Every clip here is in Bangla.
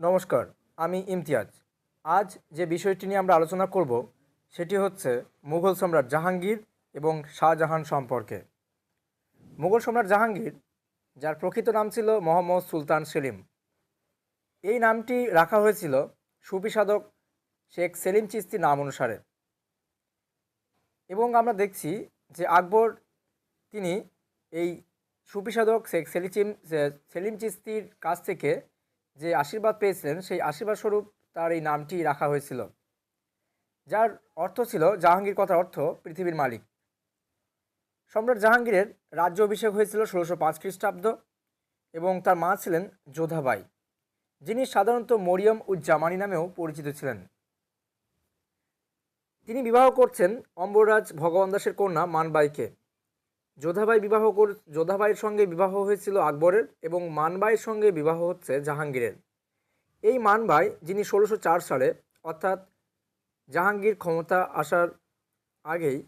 নমস্কার, আমি ইমতিয়াজ। আজ যে বিষয়টি নিয়ে আমরা আলোচনা করব, সেটি হচ্ছে মুঘল সম্রাট জাহাঙ্গীর এবং শাহজাহান সম্পর্কে। মুঘল সম্রাট জাহাঙ্গীর, যার প্রকৃত নাম ছিল মোহাম্মদ সুলতান সেলিম। এই নামটি রাখা হয়েছিল সুফি সাধক শেখ সেলিম চিস্তি নাম অনুসারে। এবং আমরা দেখছি যে আকবর, তিনি এই সুফি সাধক শেখ সেলিচিম সেলিম চিস্তির কাছ থেকে যে আশীর্বাদ পেয়েছিলেন, সেই আশীর্বাদ স্বরূপ তার এই নামটি রাখা হয়েছিল। যার অর্থ ছিল জাহাঙ্গীর কথার অর্থ পৃথিবীর মালিক। সম্রাট জাহাঙ্গীরের রাজ্য অভিষেক হয়েছিল ষোলোশো পাঁচ খ্রিস্টাব্দ এবং তার মা ছিলেন যোধাবাই, যিনি সাধারণত মরিয়ম উজ্জামানি নামেও পরিচিত ছিলেন। তিনি বিবাহ করছেন অম্বররাজ ভগবান দাসের কন্যা মানবাইকে। যোধাবাই বিবাহ কর যোধাবাইয়ের সঙ্গে বিবাহ হয়েছিল আকবরের এবং মানবাইয়ের সঙ্গে বিবাহ হচ্ছে জাহাঙ্গীরের। এই মানবাই, যিনি ষোলোশো সালে, অর্থাৎ জাহাঙ্গীর ক্ষমতা আসার আগেই,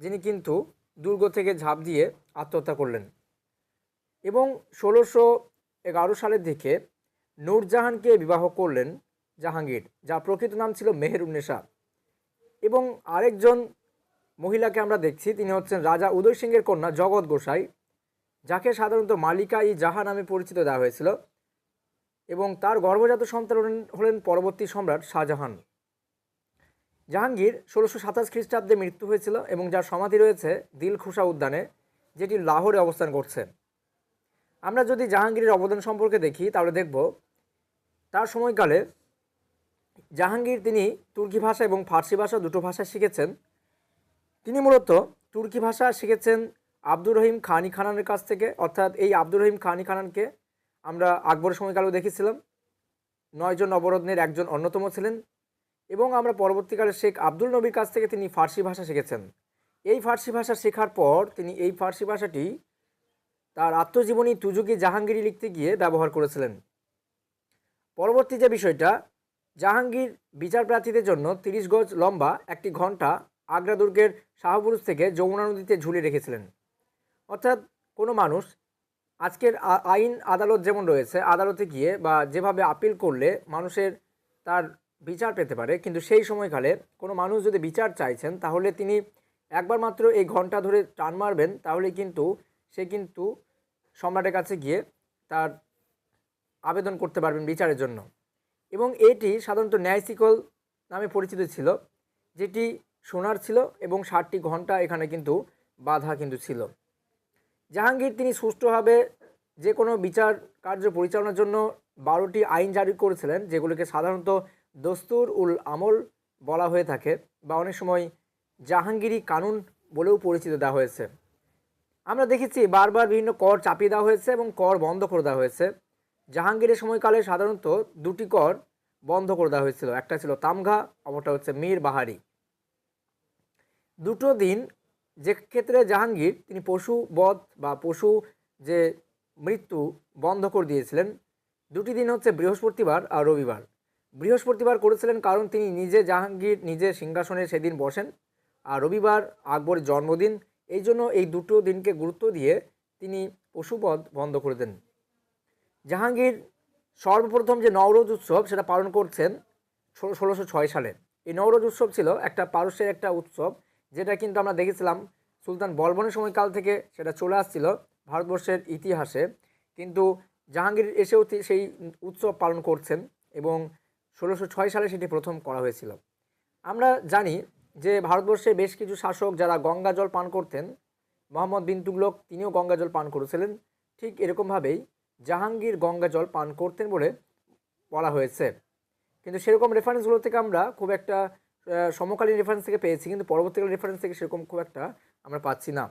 যিনি কিন্তু দুর্গ থেকে ঝাঁপ দিয়ে আত্মহত্যা করলেন। এবং ষোলোশো এগারো সালের দিকে নূরজাহানকে বিবাহ করলেন জাহাঙ্গীর যা প্রকৃত নাম ছিল মেহেরুন্নেসা এবং আরেকজন মহিলাকে আমরা দেখছি, তিনি হচ্ছেন রাজা উদয় সিংহের কন্যা জগৎ গোসাই, যাকে সাধারণত মালিকা ই জাহা নামে পরিচিত দেওয়া হয়েছিল এবং তার গর্ভজাত সন্তান হলেন- পরবর্তী সম্রাট শাহজাহান। জাহাঙ্গীর ষোলোশো সাতাশ খ্রিস্টাব্দে মৃত্যু হয়েছিল এবং যার সমাধি রয়েছে দিলখুশা উদ্যানে, যেটি লাহোরে অবস্থান করছে। আমরা যদি জাহাঙ্গীরের অবদান সম্পর্কে দেখি, তাহলে দেখব তার সময়কালে জাহাঙ্গীর তিনি তুর্কি ভাষা এবং ফার্সি ভাষা দুটো ভাষা শিখেছেন। তিনি মূলত তুর্কি ভাষা শিখেছেন আব্দুর রহিম খানি খানানের কাছ থেকে। অর্থাৎ এই আব্দুর রহিম খানি খানানকে আমরা আকবরের সময়কালেও দেখেছিলাম। নয়জন নবরত্নের একজন অন্যতম ছিলেন এবং আমরা পরবর্তীকালে শেখ আব্দুল নবীর কাছ থেকে তিনি ফার্সি ভাষা শিখেছেন। এই ফার্সি ভাষা শেখার পর তিনি এই ফার্সি ভাষাটি তার আত্মজীবনী তুজুকি জাহাঙ্গীরি লিখতে গিয়ে ব্যবহার করেছিলেন। পরবর্তী যে বিষয়টা, জাহাঙ্গীর বিচার প্রার্থীদের জন্য তিরিশ গজ লম্বা একটি ঘণ্টা আগ্রা দুর্গের শাহপুরুষ থেকে যমুনা নদীতে ঝুলিয়ে রেখেছিলেন। অর্থাৎ কোনো মানুষ আজকের আইন আদালত যেমন রয়েছে, আদালতে গিয়ে বা যেভাবে আপিল করলে মানুষের তার বিচার পেতে পারে, কিন্তু সেই সময়কালে কোনো মানুষ যদি বিচার চাইছেন, তাহলে তিনি একবার মাত্র এই ঘণ্টা ধরে টান মারবেন, তাহলে কিন্তু সে কিন্তু সম্রাটের কাছে গিয়ে তার আবেদন করতে পারবেন বিচারের জন্য। এবং এটি সাধারণত ন্যায়শিকল নামে পরিচিত ছিল, যেটি সোনার ছিল এবং ষাটটি ঘণ্টা এখানে কিন্তু বাধা কিন্তু ছিল। জাহাঙ্গীর তিনি সুষ্ঠুভাবে যে কোনো বিচার কার্য পরিচালনার জন্য বারোটি আইন জারি করেছিলেন, যেগুলিকে সাধারণত দস্তুর উল আমল বলা হয়ে থাকে বা অনেক সময় জাহাঙ্গীরি কানুন বলেও পরিচিত দেওয়া হয়েছে। আমরা দেখেছি বারবার বিভিন্ন কর চাপিয়ে দেওয়া হয়েছে এবং কর বন্ধ করে দেওয়া হয়েছে। জাহাঙ্গীরের সময়কালে সাধারণত দুটি কর বন্ধ করে দেওয়া হয়েছিল, একটা ছিল তামঘা, অপরটা হচ্ছে মীর বাহারি। দুটো দিন যে ক্ষেত্রে জাহাঙ্গীর, তিনি পশু বধ বা পশু যে মৃত্যু বন্ধ করে দিয়েছিলেন, দুটি দিন হচ্ছে বৃহস্পতিবার আর রবিবার। বৃহস্পতিবার করেছিলেন কারণ তিনি নিজে জাহাঙ্গীর নিজে সিংহাসনে সেদিন বসেন আর রবিবার আকবরের জন্মদিন। এই জন্য এই দুটো দিনকে গুরুত্ব দিয়ে তিনি পশুবধ বন্ধ করে দেন। জাহাঙ্গীর সর্বপ্রথম যে নওরোজ উৎসব সেটা পালন করছেন ষোলোশো ছয় সালে। এই নওরোজ উৎসব ছিল একটা পারস্যের একটা উৎসব। যেটা কিন্তু আমরা দেখেছিলাম সুলতান বলবনের সময়কাল থেকে সেটা চলে আসছিল ভারতবর্ষের ইতিহাসে। কিন্তু জাহাঙ্গীর এসেও সেই উৎসব পালন করছেন এবং ষোলোশো ছয় সালে সেটি প্রথম করা হয়েছিল। আমরা জানি যে ভারতবর্ষে বেশ কিছু শাসক যারা গঙ্গা জল পান করতেন, মোহাম্মদ বিন তুগলক তিনিও গঙ্গা জল পান করেছিলেন। ঠিক এরকমভাবেই জাহাঙ্গীর গঙ্গা জল পান করতেন বলে বলা হয়েছে। কিন্তু সেরকম রেফারেন্সগুলো থেকে আমরা খুব একটা সমকালীন রেফারেন্স থেকে পেয়েছি, কিন্তু পরবর্তীকালে রেফারেন্স থেকে সেরকম খুব একটা আমরা পাচ্ছি না।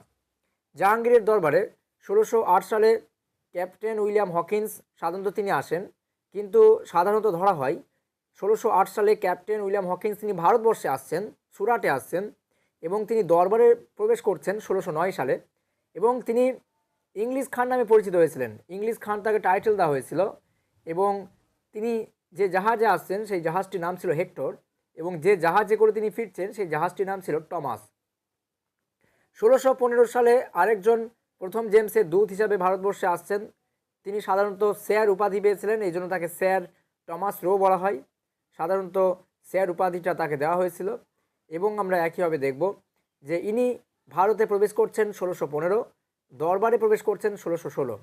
জাহাঙ্গীরের দরবারে ষোলোশো সালে ক্যাপ্টেন উইলিয়াম হকিন্স সাধারণত তিনি আসেন, কিন্তু সাধারণত ধরা হয় ষোলোশো সালে ক্যাপ্টেন উইলিয়াম হকিন্স তিনি ভারতবর্ষে আসছেন, সুরাটে আসছেন এবং তিনি দরবারে প্রবেশ করছেন ষোলোশো সালে এবং তিনি ইংলিশ খান নামে পরিচিত হয়েছিলেন। ইংলিশ খান তাকে টাইটেল দেওয়া হয়েছিল এবং তিনি যে জাহাজে আসছেন সেই জাহাজটির নাম ছিল হেক্টর। এবং যে জাহাজে করে তিনি ফিরছেন, সেই জাহাজটির নাম ছিল টমাস। ষোলোশো পনেরো সালে আরেকজন প্রথম জেমসের দূত হিসাবে ভারতবর্ষে আসছেন। তিনি সাধারণত স্যার উপাধি পেয়েছিলেন, এই জন্য তাকে স্যার টমাস রো বলা হয়। সাধারণত স্যার উপাধিটা তাকে দেওয়া হয়েছিল। এবং আমরা একইভাবে দেখব যে ইনি ভারতে প্রবেশ করছেন ষোলোশো পনেরো, দরবারে প্রবেশ করছেন ষোলোশো ষোলো।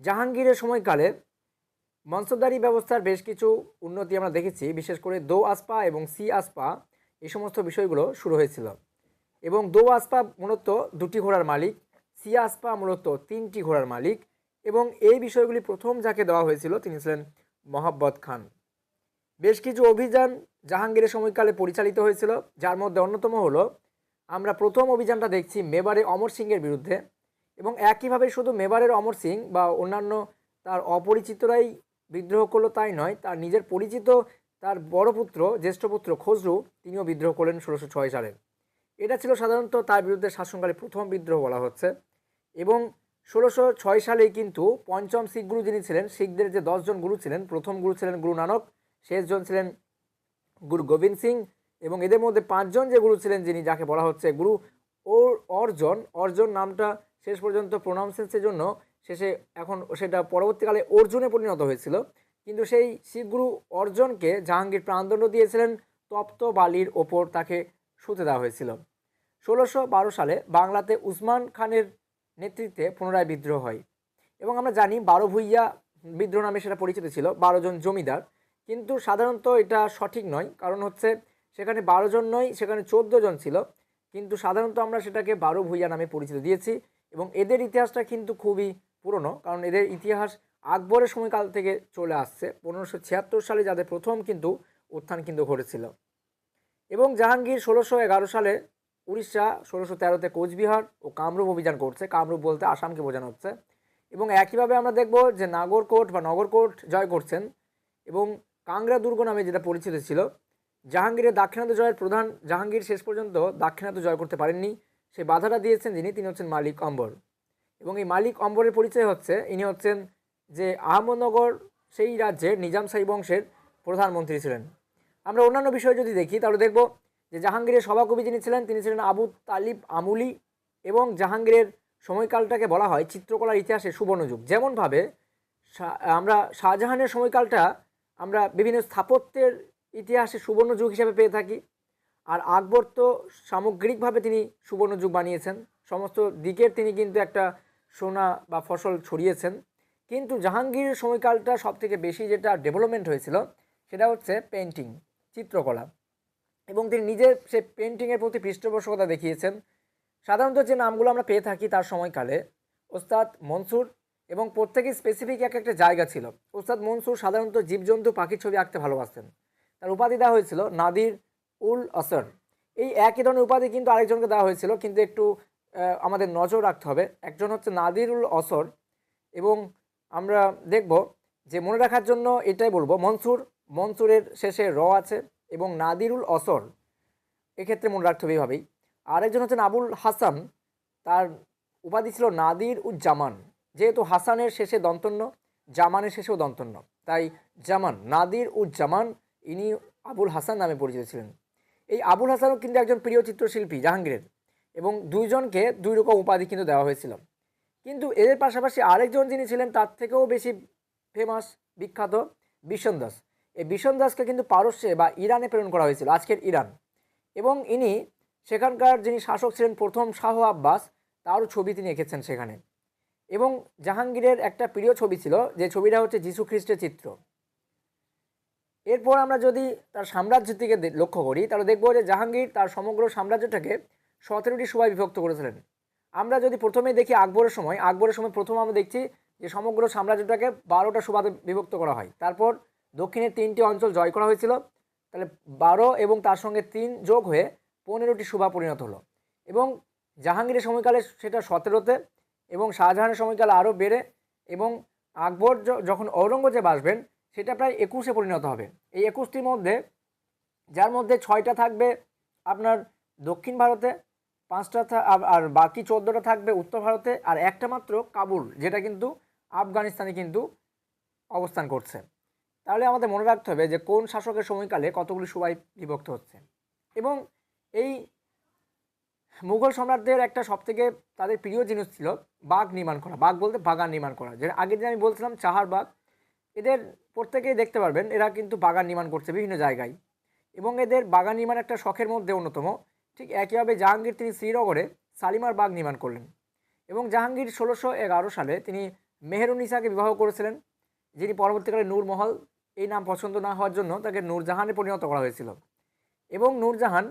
জাহাঙ্গীরের সময়কালে মনসবদারি ব্যবস্থার বেশ কিছু উন্নতি আমরা দেখেছি, বিশেষ করে দো আসপা এবং সি আসপা, এই সমস্ত বিষয়গুলো শুরু হয়েছিল। এবং দো আসপা মূলত দুটি ঘোড়ার মালিক, সি আসপা মূলত তিনটি ঘোড়ার মালিক এবং এই বিষয়গুলি প্রথম যাকে দেওয়া হয়েছিল তিনি ছিলেন মোহাব্বত খান। বেশ কিছু অভিযান জাহাঙ্গীরের সময়কালে পরিচালিত হয়েছিল, যার মধ্যে অন্যতম হলো, আমরা প্রথম অভিযানটা দেখছি মেবারে অমর সিংয়ের বিরুদ্ধে এবং একইভাবে শুধু মেবারের অমর সিং বা অন্যান্য তার অপরিচিতরাই বিদ্রোহ করল তাই নয়, তার নিজের পরিচিত তার বড় পুত্র, জ্যেষ্ঠ পুত্র খসরু তিনিও বিদ্রোহ করলেন ষোলোশো ছয় সালে। এটা ছিল সাধারণত তার বিরুদ্ধে শাসনকালে প্রথম বিদ্রোহ বলা হচ্ছে। এবং ষোলোশো ছয় সালেই কিন্তু পঞ্চম শিখ গুরু যিনি ছিলেন, শিখদের যে দশজন গুরু ছিলেন, প্রথম গুরু ছিলেন গুরু নানক শেষজন ছিলেন গুরু গোবিন্দ সিং এবং এদের মধ্যে পাঁচজন যে গুরু ছিলেন যিনি, যাকে বলা হচ্ছে গুরু ও অর্জন। অর্জন নামটা শেষ পর্যন্ত প্রোনাউন্সেন্সের জন্য শেষে এখন সেটা পরবর্তীকালে অর্জুনে পরিণত হয়েছিল। কিন্তু সেই শিখ গুরু অর্জনকে জাহাঙ্গীর প্রাণদণ্ড দিয়েছিলেন। তপ্ত বালির ওপর তাকে শুতে দেওয়া হয়েছিল। ষোলোশো বারো সালে বাংলাতে উসমান খানের নেতৃত্বে পুনরায় বিদ্রোহ হয়। এবং আমরা জানি বারো ভুইয়া বিদ্রোহ নামে সেটা পরিচিত ছিল, বারো জন জমিদার। কিন্তু সাধারণত এটা সঠিক নয়। কারণ হচ্ছে সেখানে বারো জন নয়, সেখানে চোদ্দ জন ছিল। কিন্তু সাধারণত আমরা সেটাকে বারো ভুইয়া নামে পরিচিত দিয়েছি। এবং এদের ইতিহাসটা কিন্তু খুবই পুরনো, কারণ এদের ইতিহাস আকবরের সময়কাল থেকে চলে আসছে। পনেরোশো ছিয়াত্তর সালে যাদের প্রথম কিন্তু উত্থান কিন্তু ঘটেছিল। এবং জাহাঙ্গীর ষোলোশো এগারো সালে উড়িষ্যা, ষোলোশো তেরোতে কোচবিহার ও কামরূপ অভিযান করছে। কামরূপ বলতে আসামকে বোঝানো হচ্ছে। এবং একইভাবে আমরা দেখব যে নাগরকোট বা নগরকোট জয় করছেন এবং কাংড়া দুর্গ নামে যেটা পরিচিত ছিল, জাহাঙ্গীরের দাক্ষিণাত্য জয়ের প্রধান জাহাঙ্গীর শেষ পর্যন্ত দাক্ষিণাত্য জয় করতে পারেননি। সে বাধাটা দিয়েছেন যিনি, তিনি হচ্ছেন মালিক অম্বর। এবং এই মালিক অম্বরের পরিচয় হচ্ছে, ইনি হচ্ছেন যে আহমদনগর, সেই রাজ্যের নিজাম শাহী বংশের প্রধানমন্ত্রী ছিলেন। আমরা অন্যান্য বিষয় যদি দেখি, তাহলে দেখব যে জাহাঙ্গীরের সভাকবি যিনি ছিলেন, তিনি ছিলেন আবু তালিব আমুলি এবং জাহাঙ্গীরের সময়কালটাকে বলা হয় চিত্রকলার ইতিহাসে সুবর্ণযুগ। যেমনভাবে আমরা শাহজাহানের সময়কালটা আমরা বিভিন্ন স্থাপত্যের ইতিহাসে সুবর্ণযুগ হিসেবে পেয়ে থাকি, আর আকবর তো সামগ্রিকভাবে তিনি সুবর্ণযুগ বানিয়েছেন। সমস্ত দিকের তিনি কিন্তু একটা সোনা বা ফসল ছড়িয়েছেন। কিন্তু জাহাঙ্গীরের সময়কালটা সবথেকে বেশি যেটা ডেভেলপমেন্ট হয়েছিল, সেটা হচ্ছে পেন্টিং চিত্রকলা। এবং তিনি নিজের সে পেন্টিংয়ের প্রতি পৃষ্ঠপোষকতা দেখিয়েছেন। সাধারণত যে নামগুলো আমরা পেয়ে থাকি তার সময়কালে, ওস্তাদ মনসুর এবং প্রত্যেকের স্পেসিফিক এক একটা জায়গা ছিল। ওস্তাদ মনসুর সাধারণত জীবজন্তু, পাখির ছবি আঁকতে ভালোবাসতেন। তার উপাধি দেওয়া হয়েছিল নাদির উল আসর এই একই ধরনের উপাধি কিন্তু আরেকজনকে দেওয়া হয়েছিল, কিন্তু একটু আমাদের নজর রাখতে হবে। একজন হচ্ছে নাদিরুল অসর এবং আমরা দেখব যে মনে রাখার জন্য এটাই বলব, মনসুর, মনসুরের শেষে র আছে এবং নাদিরুল অসর। এক্ষেত্রে মনে রাখতে হবে এইভাবেই। আরেকজন হচ্ছেন আবুল হাসান, তার উপাধি ছিল নাদির উজ্জামান যেহেতু হাসানের শেষে দন্তন্য, জামানের শেষেও দন্তন্য। তাই জামান নাদির উজ্জামান ইনি আবুল হাসান নামে পরিচিত ছিলেন। এই আবুল হাসানও কিন্তু একজন প্রিয় চিত্রশিল্পী, জাহাঙ্গীরের। এবং দুইজনকে দুই রকম উপাধি কিন্তু দেওয়া হয়েছিল। কিন্তু এদের পাশাপাশি আরেকজন যিনি ছিলেন, তার থেকেও বেশি ফেমাস বিখ্যাত বিশন দাস। এই বিশন দাসকে কিন্তু পারস্যে বা ইরানে প্রেরণ করা হয়েছিল, আজকের ইরান। এবং ইনি সেখানকার যিনি শাসক ছিলেন, প্রথম শাহ আব্বাস তারও ছবি তিনি এঁকেছেন সেখানে। এবং জাহাঙ্গীরের একটা প্রিয় ছবি ছিল, যে ছবিটা হচ্ছে যীশু খ্রিস্টের চিত্র। এরপর আমরা যদি তার সাম্রাজ্যের দিকে লক্ষ্য করি, তাহলে দেখব যে জাহাঙ্গীর তার সমগ্র সাম্রাজ্যটাকে সতেরোটি সুবায় বিভক্ত করেছিলেন। আমরা যদি প্রথমে দেখি আকবরের সময় আকবরের সময় প্রথম আমরা দেখছি যে সমগ্র সাম্রাজ্যটাকে বারোটা সুবাদে বিভক্ত করা হয়। তারপর দক্ষিণের তিনটি অঞ্চল জয় করা হয়েছিল। তাহলে বারো এবং তার সঙ্গে তিন যোগ হয়ে পনেরোটি সুবা পরিণত হলো। এবং জাহাঙ্গীরের সময়কালে সেটা সতেরোতে এবং শাহজাহানের সময়কালে আরও বেড়ে এবং আকবর যখন ঔরঙ্গজেব আসবেন, সেটা প্রায় একুশে পরিণত হবে। এই একুশটির মধ্যে, যার মধ্যে ছয়টা থাকবে আপনার দক্ষিণ ভারতে পাঁচটা আর বাকি চোদ্দোটা থাকবে উত্তর ভারতে, আর একটা মাত্র কাবুল, যেটা কিন্তু আফগানিস্তানে কিন্তু অবস্থান করছে। তাহলে আমাদের মনে রাখতে হবে যে কোন শাসকের সময়কালে কতগুলি সুবাই বিভক্ত হচ্ছে। এবং এই মুঘল সম্রাটদের একটা সবথেকে তাদের প্রিয় জিনিস ছিল বাঘ নির্মাণ করা, বাঘ বলতে বাগান নির্মাণ করা। যেটা আগের দিন আমি বলছিলাম চাহার বাঘ, এদের প্রত্যেকেই দেখতে পারবেন এরা কিন্তু বাগান নির্মাণ করছে বিভিন্ন জায়গায়। এবং এদের বাগান নির্মাণ একটা শখের মধ্যে অন্যতম। ঠিক একইভাবে জাহাঙ্গীর তিনি শ্রীনগরে শালিমার বাগ নির্মাণ করলেন এবং জাহাঙ্গীর ষোলোশো এগারো সালে তিনি মেহেরুনিসাকে বিবাহ করেছিলেন, যিনি পরবর্তীকালে নূরমহল এই নাম পছন্দ না হওয়ার জন্য তাকে নূরজাহানে পরিণত করা হয়েছিল। এবং নূরজাহান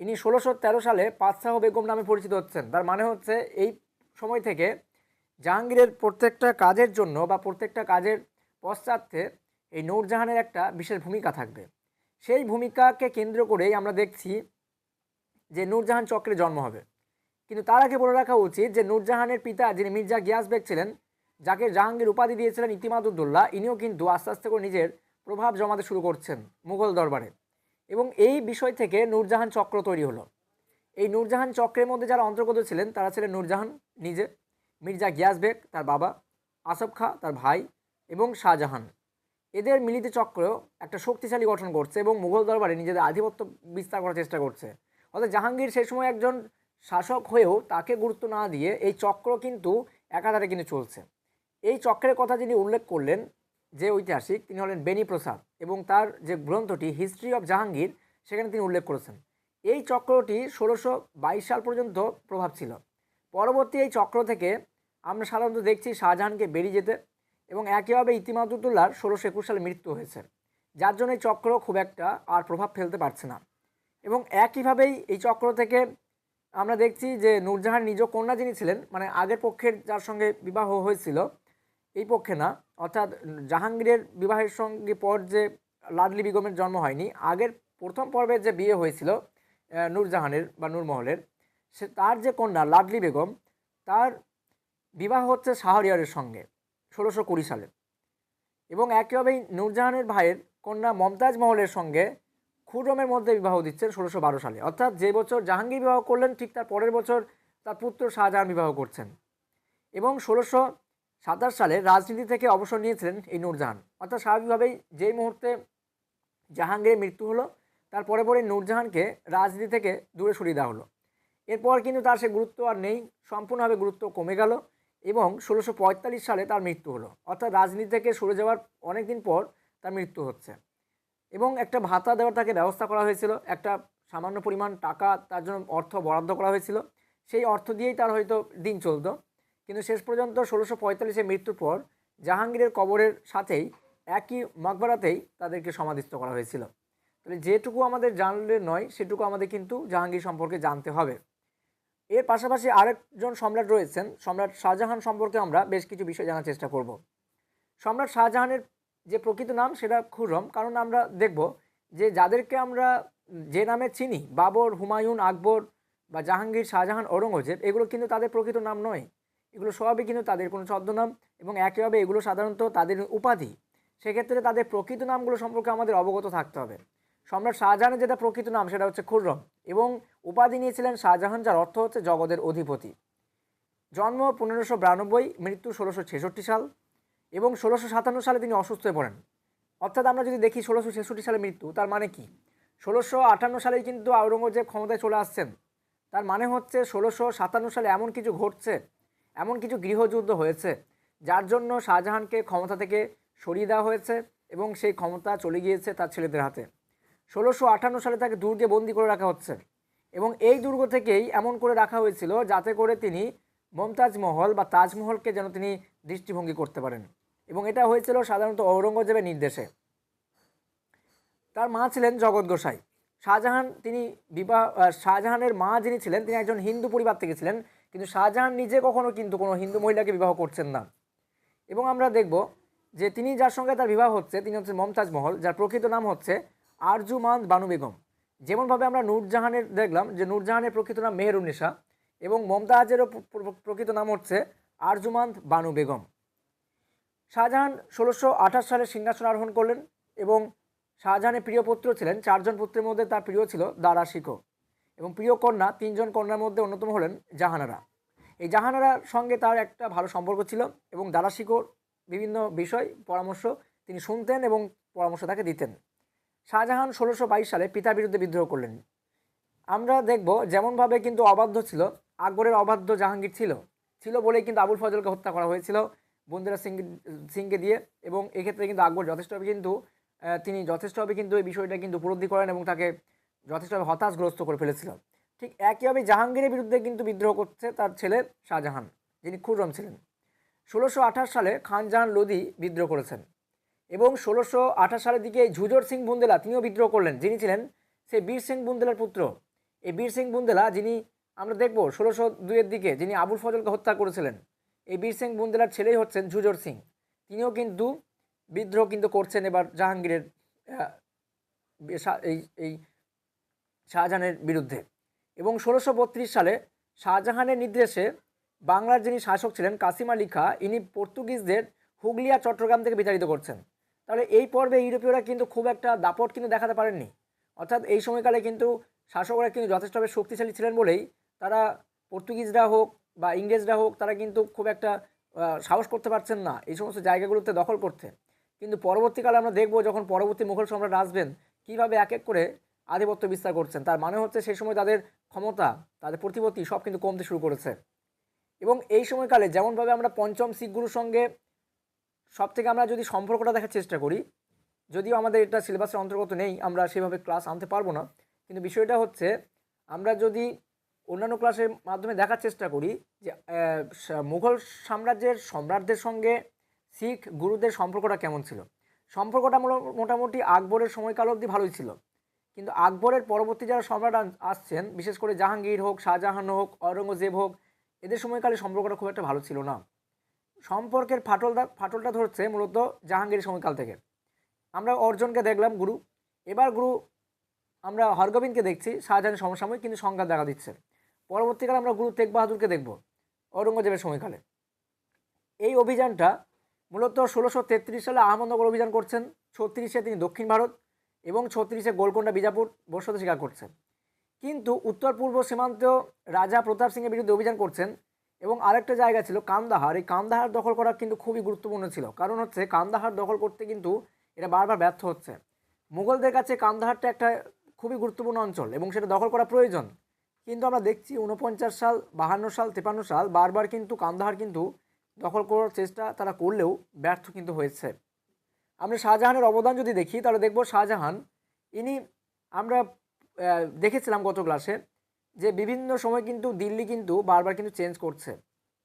ইনি ষোলোশো তেরো সালে পাতশাহ বেগম নামে পরিচিত হচ্ছেন। তার মানে হচ্ছে এই সময় থেকে জাহাঙ্গীরের প্রত্যেকটা কাজের জন্য বা প্রত্যেকটা কাজের পশ্চাতে এই নূরজাহানের একটা বিশেষ ভূমিকা থাকবে। সেই ভূমিকাকে কেন্দ্র করেই আমরা দেখছি যে নূরজাহান চক্রে জন্ম হবে। কিন্তু তার আগে বলে রাখা উচিত যে নূরজাহানের পিতা যিনি মির্জা গিয়াস বেগ ছিলেন, যাকে জাহাঙ্গীর উপাধি দিয়েছিলেন ইতিমাদুদ্দৌল্লা ইনিও কিন্তু আস্তে আস্তে করে নিজের প্রভাব জমাতে শুরু করছেন মুঘল দরবারে। এবং এই বিষয় থেকে নূরজাহান চক্র তৈরি হলো। এই নূরজাহান চক্রের মধ্যে যারা অন্তর্গত ছিলেন, তারা ছিলেন নূরজাহান নিজে, মির্জা গিয়াস বেগ তার বাবা, আসফ খা তার ভাই এবং শাহজাহান। এদের মিলিত চক্র একটা শক্তিশালী গঠন করছে এবং মুঘল দরবারে নিজেদের আধিপত্য বিস্তার করার চেষ্টা করছে। অর্থাৎ জাহাঙ্গীর সেই সময় একজন শাসক হয়েও তাকে গুরুত্ব না দিয়ে এই চক্র কিন্তু একাধারে কিন্তু চলছে। এই চক্রের কথা যিনি উল্লেখ করলেন, যে ঐতিহাসিক, তিনি হলেন বেনি প্রসাদ এবং তার যে গ্রন্থটি, হিস্ট্রি অফ জাহাঙ্গীর, সেখানে তিনি উল্লেখ করেছেন। এই চক্রটি ষোলোশো বাইশ সাল পর্যন্ত প্রভাব ছিল। পরবর্তী এই চক্র থেকে আমরা সাধারণত দেখছি শাহজাহানকে বেরিয়ে যেতে এবং একইভাবে ইতিমাদুদ্দৌলার ষোলোশো একুশ সালে মৃত্যু হয়েছে। যার জন্য এই চক্র খুব একটা আর প্রভাব ফেলতে পারছে না। এবং একইভাবেই এই চক্র থেকে আমরা দেখছি যে নূরজাহান নিজ কন্যা যিনি ছিলেন মানে আগের পক্ষের যার সঙ্গে বিবাহ হয়েছিল, এই পক্ষে না, অর্থাৎ জাহাঙ্গীরের বিবাহের সঙ্গে পর যে লাডলি বেগমের জন্ম হয়নি, আগের প্রথম পর্বে যে বিয়ে হয়েছিল নূরজাহানের বা নূরমহলের, সে তার যে কন্যা লাডলি বেগম, তার বিবাহ হচ্ছে শাহরিয়ারের সঙ্গে, ষোলোশো কুড়ি সালে। এবং একইভাবেই নূরজাহানের ভাইয়ের কন্যা মমতাজ মহলের সঙ্গে খুররমের মধ্যে বিবাহ দিচ্ছেন ষোলোশো বারো সালে। অর্থাৎ যে বছর জাহাঙ্গীর বিবাহ করলেন, ঠিক তার পরের বছর তার পুত্র শাহজাহান বিবাহ করছেন। এবং ষোলোশো সাতাশ সালে রাজনীতি থেকে অবসর নিয়েছিলেন এই নূরজাহান। অর্থাৎ স্বাভাবিকভাবেই যেই মুহূর্তে জাহাঙ্গীরের মৃত্যু হলো, তার পরে পরে নূরজাহানকে রাজনীতি থেকে দূরে সরিয়ে দেওয়া হলো। এরপর কিন্তু তার সে গুরুত্ব আর নেই, সম্পূর্ণভাবে গুরুত্ব কমে গেল এবং ষোলোশো সালে তার মৃত্যু হলো। অর্থাৎ রাজনীতি থেকে সরে যাওয়ার অনেক দিন পর তার মৃত্যু হচ্ছে। এবং একটা ভাতা দেওয়ার তাকে ব্যবস্থা করা হয়েছিল। একটা সামান্য পরিমাণ টাকা তার জন্য অর্থ বরাদ্দ করা হয়েছিল। সেই অর্থ দিয়েই তার হয়তো দিন চলতো। কিন্তু শেষ পর্যন্ত ষোলোশো পঁয়তাল্লিশে মৃত্যুর পর জাহাঙ্গীরের কবরের সাথেই, একই মকবরাতেই তাদেরকে সমাধিস্থ করা হয়েছিল। তাহলে যেটুকু আমাদের জানলে নয়, সেটুকু আমাদের কিন্তু জাহাঙ্গীর সম্পর্কে জানতে হবে। এর পাশাপাশি আরেকজন সম্রাট রয়েছেন। সম্রাট শাহজাহান সম্পর্কে আমরা বেশ কিছু বিষয় জানার চেষ্টা করব। সম্রাট শাহজাহানের যে প্রকৃত নাম সেটা খুররম কারণ আমরা দেখব যে যাদেরকে আমরা যে নামে চিনি, বাবর, হুমায়ুন, আকবর বা জাহাঙ্গীর, শাহজাহান, ঔরঙ্গজেব, এগুলো কিন্তু তাদের প্রকৃত নাম নয়। এগুলো সবই কিন্তু তাদের কোনো ছদ্মনাম এবং একইভাবে এগুলো সাধারণত তাদের উপাধি। সেক্ষেত্রে তাদের প্রকৃত নামগুলো সম্পর্কে আমাদের অবগত থাকতে হবে। সম্রাট শাহজাহানের যেটা প্রকৃত নাম সেটা হচ্ছে খুররম এবং উপাধি নিয়েছিলেন শাহজাহান, যার অর্থ হচ্ছে জগতের অধিপতি। জন্ম পনেরোশো বিরানব্বই, মৃত্যু ষোলোশো ছেষট্টি সাল। এবং ষোলোশো সাতান্ন সালে তিনি অসুস্থ হয়ে পড়েন। অর্থাৎ আমরা যদি দেখি ষোলোশো ছেষট্টি সালে মৃত্যু, তার মানে কি? ষোলোশো আটান্ন সালেই কিন্তু আওরঙ্গজেব ক্ষমতায় চলে আসছেন। তার মানে হচ্ছে ষোলোশো সাতান্ন সালে এমন কিছু ঘটছে, এমন কিছু গৃহযুদ্ধ হয়েছে, যার জন্য শাহজাহানকে ক্ষমতা থেকে সরিয়ে দেওয়া হয়েছে এবং সেই ক্ষমতা চলে গিয়েছে তার ছেলেদের হাতে। ষোলোশো আটান্ন সালে তাকে দুর্গে বন্দি করে রাখা হচ্ছে এবং এই দুর্গ থেকেই এমন করে রাখা হয়েছিল যাতে করে তিনি মমতাজ মহল বা তাজমহলকে যেন তিনি দৃষ্টিভঙ্গি করতে পারেন। এবং এটা হয়েছিল সাধারণত ঔরঙ্গজেবের নির্দেশে। তার মা ছিলেন জগৎ গোসাই। শাহজাহান তিনি বিবাহ শাহজাহানের মা যিনি ছিলেন, তিনি একজন হিন্দু পরিবার থেকে ছিলেন, কিন্তু শাহজাহান নিজে কখনো কিন্তু কোনো হিন্দু মহিলাকে বিবাহ করছেন না। এবং আমরা দেখব যে তিনি যার সঙ্গে তার বিবাহ হচ্ছে, তিনি হচ্ছেন মমতাজ মহল, যার প্রকৃত নাম হচ্ছে আরজুমান্দ বানু বেগম। যেমনভাবে আমরা নূরজাহানের দেখলাম যে নূরজাহানের প্রকৃত নাম মেহেরুন্নেসা এবং মমতাজেরও প্র- প্র- প্রকৃত নাম হচ্ছে আরজুমান্দ বানু বেগম। শাহজাহান ষোলোশো আঠাশ সালে সিংহাসন আরোহণ করলেন এবং শাহজাহানের প্রিয় পুত্র ছিলেন, চারজন পুত্রের মধ্যে তার প্রিয় ছিল দারা শিখো। এবং প্রিয় কন্যা, তিনজন কন্যার মধ্যে অন্যতম হলেন জাহানারা। এই জাহানারার সঙ্গে তার একটা ভালো সম্পর্ক ছিল এবং দারা শিখোর বিভিন্ন বিষয়, পরামর্শ তিনি শুনতেন এবং পরামর্শ তাকে দিতেন। শাহজাহান ষোলোশো বাইশ সালে পিতার বিরুদ্ধে বিদ্রোহ করলেন। আমরা দেখব যেমনভাবে কিন্তু অবাধ্য ছিল, আকবরের অবাধ্য জাহাঙ্গীর ছিল। ছিল বলেই কিন্তু আবুল ফজলকে হত্যা করা হয়েছিল। বন্দিরা সিং সিংকে দিয়ে এবং এক্ষেত্রে কিন্তু আকবর যথেষ্টভাবে কিন্তু তিনি যথেষ্টভাবে কিন্তু এই বিষয়টা কিন্তু উপলব্ধি করেন এবং তাকে যথেষ্টভাবে হতাশগ্রস্ত করে ফেলেছিল ঠিক একইভাবে জাহাঙ্গীরের বিরুদ্ধে কিন্তু বিদ্রোহ করছে তার ছেলে শাহজাহান, যিনি খুররম ছিলেন। ষোলোশো সালে খানজাহান লোদি বিদ্রোহ করেছেন এবং ষোলোশো আঠাশ সালের দিকে ঝুজর সিং বুন্দেলা তিনিও বিদ্রোহ করলেন, যিনি ছিলেন সে বীর সিং বুন্দেলার পুত্র। এই বীর সিং বুন্দেলা যিনি, আমরা দেখব ষোলোশো দুইয়ের দিকে যিনি আবুল ফজলকে হত্যা করেছিলেন এই বীর সিং বুন্দেলার ছেলেই হচ্ছেন ঝুজর সিং। তিনিও কিন্তু বিদ্রোহ কিন্তু করছেন এবার জাহাঙ্গীরের এই এই শাহজাহানের বিরুদ্ধে। এবং ষোলোশো সালে শাহজাহানের নির্দেশে বাংলার যিনি শাসক ছিলেন কাসিম আলী খা, ইনি পর্তুগিজদের হুগলিয়া, চট্টগ্রাম থেকে বিতাড়িত করছেন। তাহলে এই পর্বে ইউরোপীয়রা কিন্তু খুব একটা দাপট কিন্তু দেখাতে পারেননি। অর্থাৎ এই সময়কালে কিন্তু শাসকরা কিন্তু যথেষ্টভাবে শক্তিশালী ছিলেন বলেই তারা পর্তুগিজরা হোক বা ইংরেজরা হোক, তারা কিন্তু খুব একটা সাহস করতে পারছেন না এই সমস্ত জায়গাগুলোতে দখল করতে। কিন্তু পরবর্তীকালে আমরা দেখব যখন পরবর্তী মুঘল সম্রাট আসবেন, কীভাবে এক এক করে আধিপত্য বিস্তার করছেন। তার মানে হচ্ছে সেই সময় তাদের ক্ষমতা, তাদের প্রতিপত্তি সব কিন্তু কমতে শুরু করেছে। এবং এই সময়কালে যেমনভাবে আমরা পঞ্চম শিখ গুরুর সঙ্গে সব থেকে আমরা যদি সম্পর্কটা দেখার চেষ্টা করি, যদিও আমাদের এটা সিলেবাসের অন্তর্গত নেই, আমরা সেভাবে ক্লাস আনতে পারব না। কিন্তু বিষয়টা হচ্ছে, আমরা যদি অন্যান্য ক্লাসের মাধ্যমে দেখার চেষ্টা করি যে মুঘল সাম্রাজ্যের সম্রাটদের সঙ্গে শিখ গুরুদের সম্পর্কটা কেমন ছিল? সম্পর্কটা মোটামুটি আকবরের সময়কাল অবধি ভালোই ছিল। কিন্তু আকবরের পরবর্তী যারা সম্রাট আসছেন, বিশেষ করে জাহাঙ্গীর হোক, শাহজাহান হোক অরঙ্গজেব হোক, এদের সময়কালে সম্পর্কটা খুব একটা ভালো ছিল না। সম্পর্কের ফাটলটা ফাটলটা ধরছে মূলত জাহাঙ্গীরের সময়কাল থেকে। আমরা অর্জনকে দেখলাম, গুরু। এবার গুরু, আমরা হরগোবিন্দকে দেখছি, শাহজাহানের সমসাময়িক কিন্তু সংঘাত দেখা দিচ্ছে। পরবর্তীকালে আমরা গুরু তেগ বাহাদুরকে দেখব, ঔরঙ্গজেবের সময়কালে। এই অভিযানটা মূলত ষোলোশো তেত্রিশ সালে আহমদনগর অভিযান করছেন, ছত্রিশে তিনি দক্ষিণ ভারত এবং ছত্রিশে গোলকোন্ডা, বিজাপুর বর্ষতে স্বীকার করছেন। কিন্তু উত্তর পূর্ব সীমান্ত রাজা প্রতাপ সিংয়ের বিরুদ্ধে অভিযান করছেন এবং আরেকটা জায়গা ছিল কান্দাহার। এই কান্দাহার দখল করা কিন্তু খুবই গুরুত্বপূর্ণ ছিল। কারণ হচ্ছে কান্দাহার দখল করতে কিন্তু এটা বারবার ব্যর্থ হচ্ছে। মুঘলদের কাছে কান্দাহারটা একটা খুবই গুরুত্বপূর্ণ অঞ্চল এবং সেটা দখল করা প্রয়োজন। কিন্তু আমরা দেখছি উনপঞ্চাশ সাল, বাহান্ন সাল, তেপান্ন সাল বারবার কিন্তু কান্দাহার কিন্তু দখল করার চেষ্টা তারা করলেও ব্যর্থ কিন্তু হয়েছে। আমরা শাহজাহানের অবদান যদি দেখি, তাহলে দেখব শাহজাহান, ইনি আমরা দেখেছিলাম গত ক্লাসে যে বিভিন্ন সময় কিন্তু দিল্লি কিন্তু বারবার কিন্তু চেঞ্জ করছে।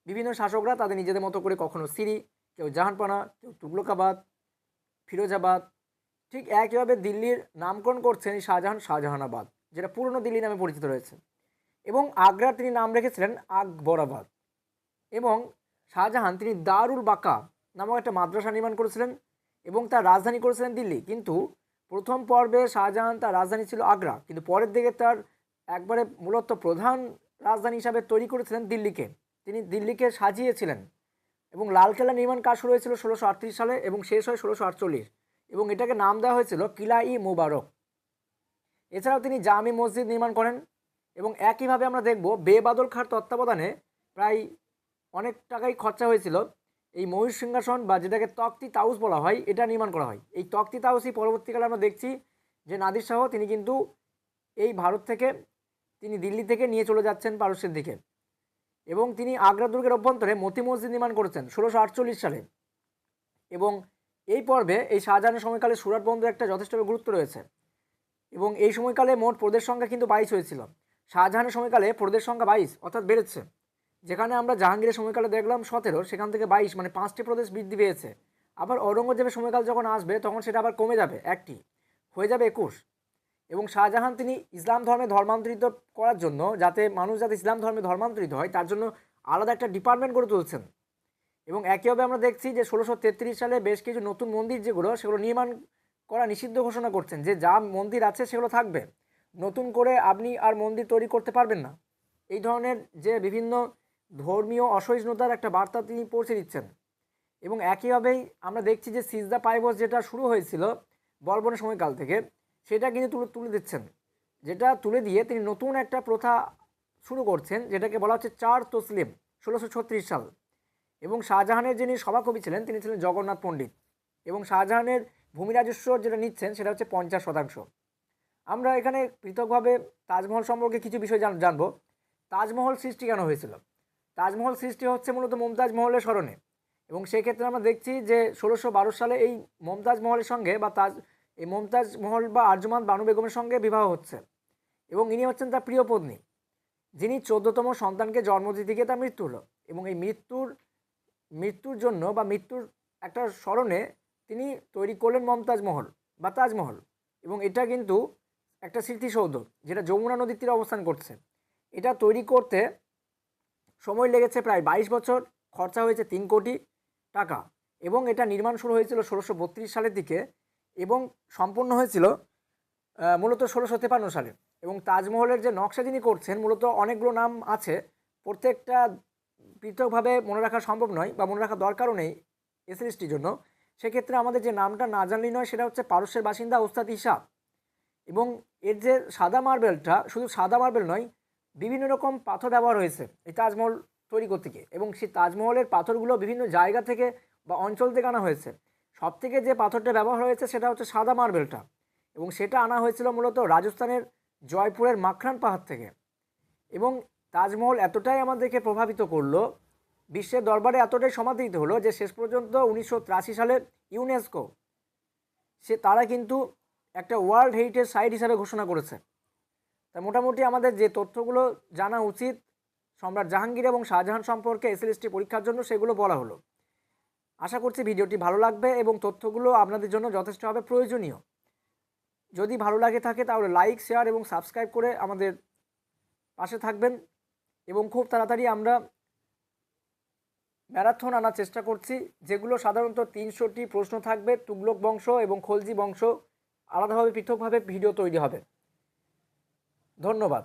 বিভিন্ন শাসকরা তাদের নিজেদের মতো করে কখনো সিরি, কেউ জাহানপানা, কেউ তুগলকাবাদ, ফিরোজাবাদ, ঠিক একইভাবে দিল্লির নামকরণ করছেন এই শাহজাহান শাহজাহানাবাদ, যেটা পুরনো দিল্লি নামে পরিচিত রয়েছে। এবং আগ্রার তিনি নাম রেখেছিলেন আকবরাবাদ। এবং শাহজাহান তিনি দারুল বাকা নামক একটা মাদ্রাসা নির্মাণ করেছিলেন এবং তার রাজধানী করেছিলেন দিল্লি। কিন্তু প্রথম পর্বে শাহজাহান তার রাজধানী ছিল আগ্রা, কিন্তু পরের দিকে তার একবারে মূলত প্রধান রাজধানী হিসাবে তৈরি করেছিলেন দিল্লিকে। তিনি দিল্লিকে সাজিয়েছিলেন এবং লালকেল্লা নির্মাণ কাজ শুরু হয়েছিল ষোলোশো আটত্রিশ সালে এবং শেষ হয় ষোলোশো আটচল্লিশ এবং এটাকে নাম দেওয়া হয়েছিল কিলা ই মুবারক। এছাড়াও তিনি জামি মসজিদ নির্মাণ করেন এবং একইভাবে আমরা দেখব বেবাদল খাঁর তত্ত্বাবধানে প্রায় অনেক টাকাই খরচা হয়েছিল। এই ময়ূর সিংহাসন বা যেটাকে তক্তি তাউস বলা হয়, এটা নির্মাণ করা হয়। এই তক্তি তাউসই পরবর্তীকালে আমরা দেখছি যে নাদির শাহ তিনি কিন্তু এই ভারত থেকে তিনি দিল্লি থেকে নিয়ে চলে যাচ্ছেন পারস্যের দিকে। এবং তিনি আগ্রা দুর্গের অভ্যন্তরে মতি মসজিদ নির্মাণ করেছেন ষোলোশো আটচল্লিশ সালে। এবং এই পর্বে এই শাহজাহানের সময়কালে সুরাট বন্দর একটা যথেষ্ট গুরুত্ব রয়েছে। এবং এই সময়কালে মোট প্রদেশ সংখ্যা কিন্তু বাইশ হয়েছিল। শাহজাহানের সময়কালে প্রদেশ সংখ্যা বাইশ, অর্থাৎ বেড়েছে। যেখানে আমরা জাহাঙ্গীরের সময়কালে দেখলাম সতেরো, সেখান থেকে বাইশ মানে পাঁচটি প্রদেশ বৃদ্ধি পেয়েছে। আবার ঔরঙ্গজেবের সময়কাল যখন আসবে, তখন সেটা আবার কমে যাবে, একটি। হয়ে যাবে একুশ। এবং শাহজাহান তিনি ইসলাম ধর্মে ধর্মান্তরিত করার জন্য, যাতে মানুষ যাতে ইসলাম ধর্মে ধর্মান্তরিত হয়, তার জন্য আলাদা একটা ডিপার্টমেন্ট গড়ে তুলছেন। এবং একইভাবে আমরা দেখছি যে ষোলোশো তেত্রিশ সালে বেশ কিছু নতুন মন্দির যেগুলো, সেগুলো নির্মাণ করা নিষিদ্ধ ঘোষণা করছেন যে যা মন্দির আছে সেগুলো থাকবে। নতুন করে আপনি আর মন্দির তৈরি করতে পারবেন না। এই ধরনের যে বিভিন্ন ধর্মীয় অসহিষ্ণুতার একটা বার্তা তিনি পৌঁছে দিচ্ছেন। এবং একইভাবেই আমরা দেখছি যে সিজদা পাইবস যেটা শুরু হয়েছিল বলবনের সময়কাল থেকে, সেটা কিন্তু তুলে তুলে দিচ্ছেন। যেটা তুলে দিয়ে তিনি নতুন একটা প্রথা শুরু করছেন, যেটাকে বলা হচ্ছে চার তসলিম, ষোলোশো ছত্রিশ সাল। এবং শাহজাহানের যিনি সভাকবি ছিলেন, তিনি ছিলেন জগন্নাথ পণ্ডিত। এবং শাহজাহানের ভূমি রাজস্ব যেটা নিচ্ছেন, সেটা হচ্ছে পঞ্চাশ শতাংশ। আমরা এখানে পৃথকভাবে তাজমহল সম্পর্কে কিছু বিষয় জান জানব। তাজমহল সৃষ্টি কেন হয়েছিল? তাজমহল সৃষ্টি হচ্ছে মূলত মমতাজ মহলের স্মরণে। এবং সেক্ষেত্রে আমরা দেখছি যে ষোলোশো বারো সালে এই মমতাজ মহলের সঙ্গে বা তাজ, এই মমতাজ মহল বা আরজমান বানু বেগমের সঙ্গে বিবাহ হচ্ছে। এবং ইনি হচ্ছেন তার প্রিয় পত্নী। যিনি চোদ্দতম সন্তানকে জন্ম দিতে গিয়ে তার মৃত্যু হলো। এবং এই মৃত্যুর মৃত্যুর জন্য বা মৃত্যুর একটা স্মরণে তিনি তৈরি করলেন মমতাজ মহল বা তাজমহল। এবং এটা কিন্তু একটা স্মৃতিসৌধ যেটা যমুনা নদীর তীরে অবস্থান করছে। এটা তৈরি করতে সময় লেগেছে প্রায় বাইশ বছর, খরচা হয়েছে তিন কোটি টাকা এবং এটা নির্মাণ শুরু হয়েছিল ষোলোশো বত্রিশ সালের দিকে এবং সম্পূর্ণ হয়েছিল মূলত ষোলোশো তেপান্ন সালে এবং তাজমহলের যে নকশা যিনি করছেন মূলত অনেকগুলো নাম আছে। প্রত্যেকটা পৃথকভাবে মনে রাখা সম্ভব নয় বা মনে রাখা দরকারও নেই এসএসটির জন্য। সেক্ষেত্রে আমাদের যে নামটা না জানলেই নয় সেটা হচ্ছে পারস্যের বাসিন্দা ওস্তাদ ইসা এবং এর যে সাদা মার্বেলটা শুধু সাদা মার্বেল নয়, বিভিন্ন রকম পাথর ব্যবহার হয়েছে এই তাজমহল তৈরি করতে গিয়ে। এবং সেই তাজমহলের পাথরগুলো বিভিন্ন জায়গা থেকে বা অঞ্চল থেকে আনা হয়েছে। সব থেকে যে পাথরটা ব্যবহার হয়েছে সেটা হচ্ছে সাদা মার্বেলটা। এবং সেটা আনা হয়েছিল মূলত রাজস্থানের জয়পুরের মাখরান পাহাড় থেকে। এবং তাজমহল এতটাই আমাদেরকে প্রভাবিত করল, বিশ্বের দরবারে এতটাই সমাদৃত হলো যে শেষ পর্যন্ত উনিশশো সালে ইউনেস্কো, সে তারা কিন্তু একটা ওয়ার্ল্ড হেরিটেজ সাইট হিসাবে ঘোষণা করেছে। তা মোটামুটি আমাদের যে তথ্যগুলো জানা উচিত, সম্রাট জাহাঙ্গীর এবং শাহজাহান সম্পর্কে এসএলএসটি পরীক্ষার জন্য সেগুলো বলা হলো। আশা করছি ভিডিওটি ভালো লাগবে এবং তথ্যগুলো আপনাদের জন্য যথেষ্টভাবে প্রয়োজনীয়। যদি ভালো লাগে থাকে তাহলে লাইক শেয়ার এবং সাবস্ক্রাইব করে আমাদের পাশে থাকবেন এবং খুব তাড়াতাড়ি আমরা ম্যারাথন আনার চেষ্টা করছি, যেগুলো সাধারণত তিনশোটি প্রশ্ন থাকবে, তুগলক বংশ এবং খলজি বংশ আলাদাভাবে পৃথকভাবে ভিডিও তৈরি হবে। ধন্যবাদ।